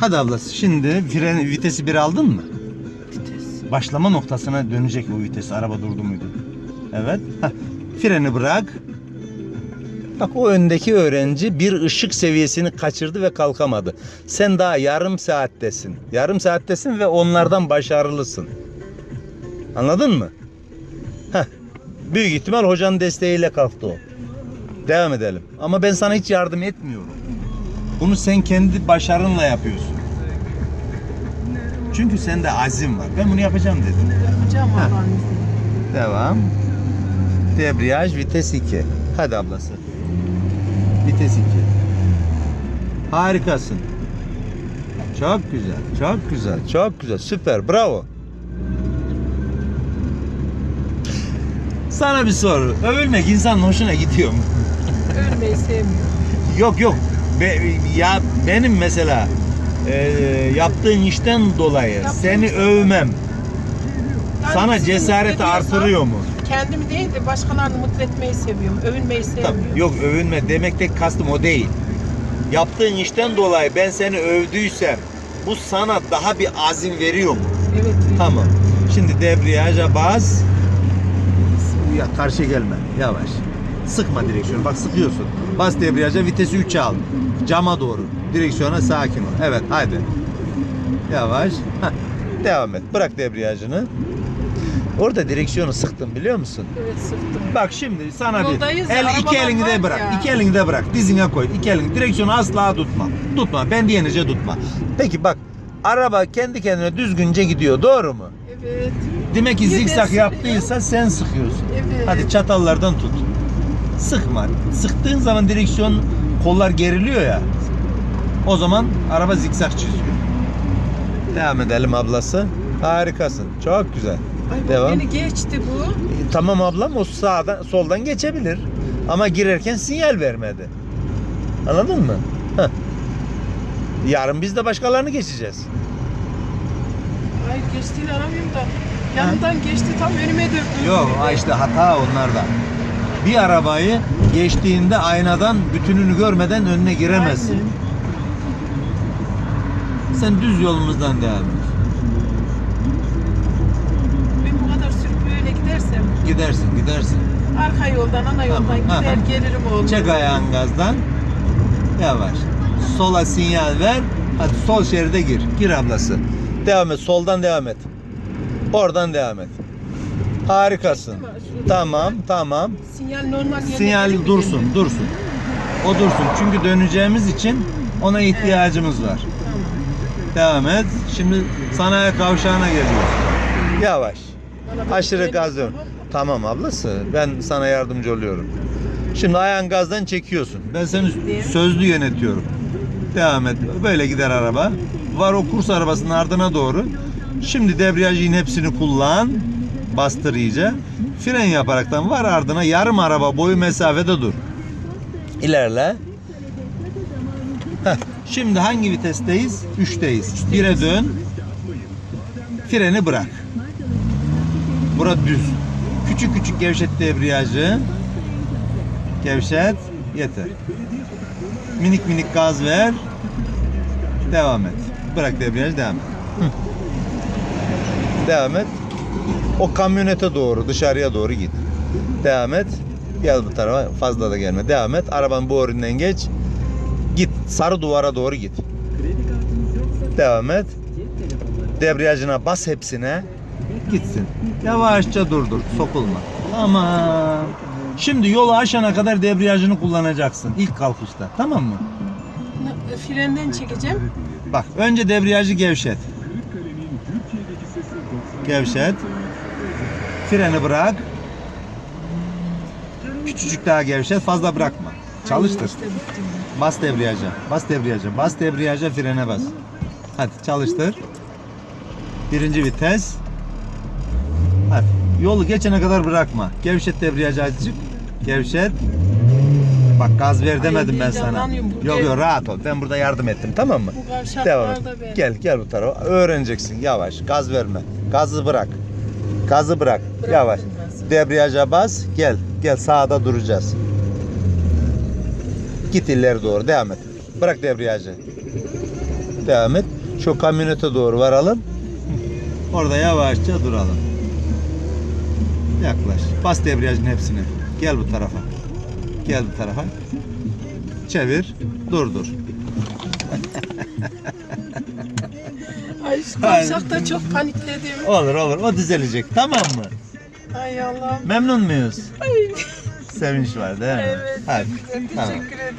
Hadi ablası şimdi fren vitesi bir aldın mı? Vites. Başlama noktasına dönecek bu vites araba durdu muydu? Evet. Heh. Freni bırak. Bak o öndeki öğrenci bir ışık seviyesini kaçırdı ve kalkamadı. Sen daha yarım saattesin. Yarım saattesin ve onlardan başarılısın. Anladın mı? Heh. Büyük ihtimal hocanın desteğiyle kalktı o. Devam edelim. Ama ben sana hiç yardım etmiyorum. Bunu sen kendi başarınla yapıyorsun. Çünkü sende azim var. Ben bunu yapacağım dedim. Yapacağım Ha. Allah'ın izniyle. Devam. Debriyaj vites 2. Hadi ablası. Vites 2. Harikasın. Çok güzel. Çok güzel. Çok güzel. Süper. Bravo. Sana bir soru. Övülmek insanın hoşuna gidiyor mu? Ölmeyi sevmiyorum. Yok yok. Be- ya benim mesela e, yaptığın işten dolayı Yaptığım seni işten- övmem Yani sana sizi cesareti mutlu ediyorsam artırıyor mu? Kendimi değil de başkalarını mutlu etmeyi seviyorum. Övünmeyi sevmiyorum. Tabii, yok övünme demekte kastım o değil. Yaptığın işten dolayı ben seni övdüysem bu sana daha bir azim veriyor mu? Evet. Tamam. Şimdi debriyaja bas. Ya karşı gelme. Yavaş. Sıkma direksiyonu. Bak sıkıyorsun. Bas debriyaja vitesi 3'e al. Cama doğru. Direksiyona sakin ol. Evet hadi. Yavaş. Devam et. Bırak debriyajını. Orada direksiyonu sıktın biliyor musun? Evet sıktım. Bak şimdi sana Yoldayız bir ya, el iki arabalar elini var de bırak. ya. iki elini de bırak. Dizine koy. iki elini. Direksiyonu asla tutma. Tutma. Ben diyenice tutma. Peki bak. Araba kendi kendine düzgünce gidiyor. Doğru mu? Evet. Demek ki Niye ben zikzak sıkıyorum? yaptıysa sen sıkıyorsun. Evet. Hadi çatallardan tut. Sıkma. Sıktığın zaman direksiyon kollar geriliyor ya. O zaman araba zikzak çiziyor. Devam edelim ablası. Harikasın. Çok güzel. Ay, Devam. Beni geçti bu. E, Tamam ablam o sağdan soldan geçebilir. Ama girerken sinyal vermedi. Anladın mı? Heh. Yarın biz de başkalarını geçeceğiz. Hayır geçtiğini aramıyorum da. Yanından geçti tam önüme döktü. Yok ha işte hata onlarda. Bir arabayı geçtiğinde aynadan bütününü görmeden önüne giremezsin. Aynen. Sen düz yolumuzdan devam et. Ben bu kadar sürüp böyle gidersem Gidersin gidersin. arka yoldan ana yoldan Tamam, gider aha. gelirim oğlum. Çek ayağın gazdan. Yavaş. Sola sinyal ver. Hadi sol şeride gir. Gir ablası. Devam et. Soldan devam et. Oradan devam et. Harikasın. Tamam, tamam. Sinyal normal yerine Sinyal gelir mi dursun, dursun. O dursun. Çünkü döneceğimiz için ona ihtiyacımız var. Devam et. Şimdi sanayi kavşağına geliyoruz. Yavaş. Aşırı gaz yok. tamam. Ablası. Ben sana yardımcı oluyorum. Şimdi ayağın gazdan çekiyorsun. Ben seni sözlü yönetiyorum. Devam et. Böyle gider araba. Var o kurs arabasının ardına doğru. Şimdi debriyajın hepsini kullan. Bastır iyice. Fren yaparaktan var ardına yarım araba boyu mesafede dur. İlerle. Heh, Şimdi hangi vitesteyiz? 3'teyiz. 1'e dön. Freni bırak. Bura düz. Küçük küçük gevşet debriyajı. Gevşet. Yeter. Minik minik gaz ver. Devam et. Bırak debriyaj devam et. Devam et. O kamyonete doğru dışarıya doğru git. Devam et. Gel bu tarafa fazla da gelme. Devam et. Arabanın bu önünden geç. Git. Sarı duvara doğru git. Devam et. Debriyajına bas hepsine. Gitsin. Yavaşça durdur. Sokulma. Tamam. Şimdi yolu aşana kadar debriyajını kullanacaksın ilk kalkışta. Tamam mı? Frenden çekeceğim. Bak önce debriyajı gevşet. Gevşet. Freni bırak. Küçücük daha gevşet. Fazla bırakma. Çalıştır. Bas debriyaja. Bas debriyaja. Bas debriyaja frene bas. Hadi çalıştır. Birinci vites. Hadi. Yolu geçene kadar bırakma. Gevşet debriyajı azıcık. Gevşet. Bak gaz ver demedim ben sana. Yok yok rahat ol. Ben burada yardım ettim tamam mı? Bu Devam et. Gel gel bu tarafa. Öğreneceksin yavaş. Gaz verme. Gazı bırak. Gazı bırak. Bırak Yavaş. Debriyaja bas. Gel. Gel sağda duracağız. Git ileri doğru. Devam et. Bırak debriyajı. Devam et. Şu kamyonete doğru varalım. Orada yavaşça duralım. Yaklaş. Bas debriyajın hepsini. Gel bu tarafa. Gel bu tarafa. Çevir. Durdur. Ay şu kavşakta çok panikledim. Olur olur. O düzelecek. Tamam mı? Ay Allah'ım. Memnun muyuz? Sevinç var değil mi? Evet. Hadi. Teşekkür ederim.